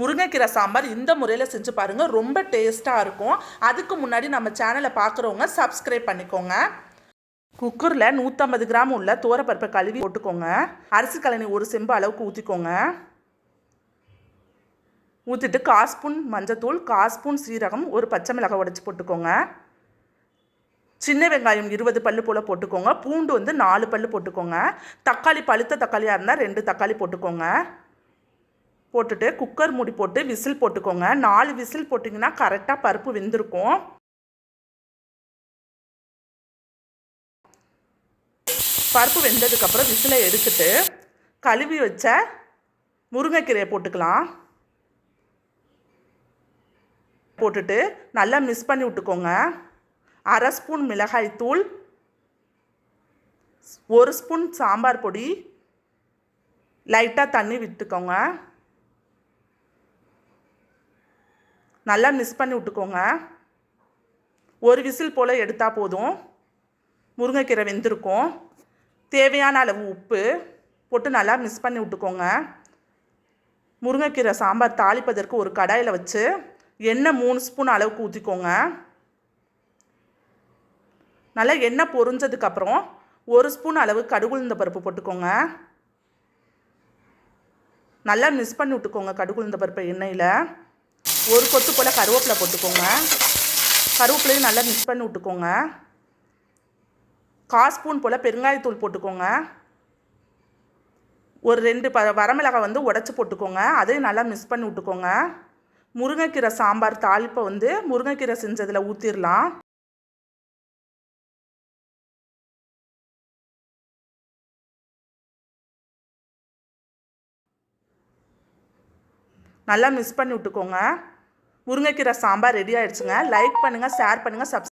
முருங்கைக்கீரை சாம்பார் இந்த முறையில் செஞ்சு பாருங்கள் ரொம்ப டேஸ்ட்டாக இருக்கும். அதுக்கு முன்னாடி நம்ம சேனலை பார்க்குறவங்க சப்ஸ்கிரைப் பண்ணிக்கோங்க. குக்கரில் நூற்றம்பது கிராம் உள்ள தோரப்பருப்பை கழுவி போட்டுக்கோங்க. அரிசி கழனி ஒரு செம்பு அளவுக்கு ஊற்றிக்கோங்க ஊற்றிட்டு கால் ஸ்பூன் மஞ்சத்தூள் கால் ஸ்பூன் சீரகம் ஒரு பச்சை மிளகாய் உடச்சி போட்டுக்கோங்க. சின்ன வெங்காயம் இருபது பல்லு போல் போட்டுக்கோங்க. பூண்டு வந்து நாலு பல்லு போட்டுக்கோங்க. தக்காளி பழுத்த தக்காளியாக இருந்தால் ரெண்டு தக்காளி போட்டுக்கோங்க. போட்டுட்டு குக்கர் மூடி போட்டு விசில் போட்டுக்கோங்க. நாலு விசில் போட்டிங்கன்னா கரெக்டாக பருப்பு வெந்திருக்கும். பருப்பு வெந்ததுக்கப்புறம் விசிலை எடுத்துட்டு கழுவி வச்ச முருங்கைக்கீரையை போட்டுக்கலாம். போட்டுட்டு நல்லா மிக்ஸ் பண்ணி விட்டுக்கோங்க. அரை ஸ்பூன் மிளகாய் தூள் ஒரு ஸ்பூன் சாம்பார் பொடி லைட்டாக தண்ணி விட்டுக்கோங்க. நல்லா மிஸ் பண்ணி விட்டுக்கோங்க. ஒரு விசில் போல் எடுத்தால் போதும். முருங்கைக்கீரை வெந்திருக்கும். தேவையான அளவு உப்பு போட்டு நல்லா மிக்ஸ் பண்ணி விட்டுக்கோங்க. முருங்கைக்கீரை சாம்பார் தாளிப்பதற்கு ஒரு கடாயில் வச்சு எண்ணெய் மூணு ஸ்பூன் அளவுக்கு ஊற்றிக்கோங்க நல்லா எண்ணெய் பொரிஞ்சதுக்கப்புறம் ஒரு ஸ்பூன் அளவு கடுகுழுந்த பருப்பு போட்டுக்கோங்க. நல்லா மிஸ் பண்ணி விட்டுக்கோங்க கடுகுளுந்த பருப்பை எண்ணெயில். ஒரு கொத்து போல் கருவேப்பிலை போட்டுக்கோங்க. கருவேப்பிலையும் நல்லா மிக்ஸ் பண்ணி விட்டுக்கோங்க. கால் ஸ்பூன் போல் பெருங்காயத்தூள் போட்டுக்கோங்க. ஒரு ரெண்டு ப வரமிளகாய் வந்து உடச்சி போட்டுக்கோங்க. அதையும் நல்லா மிக்ஸ் பண்ணி விட்டுக்கோங்க. முருங்கைக்கீரை சாம்பார் தாளிப்பை வந்து முருங்கைக்கீரை செஞ்சதில் ஊற்றிடலாம் நல்லா மிக்ஸ் பண்ணி விட்டுக்கோங்க. முருங்கைக்கீரை சாம்பார் ரெடி ஆயிடுச்சுங்க. லைக் பண்ணுங்கள் ஷேர் பண்ணுங்கள் சப்ஸ்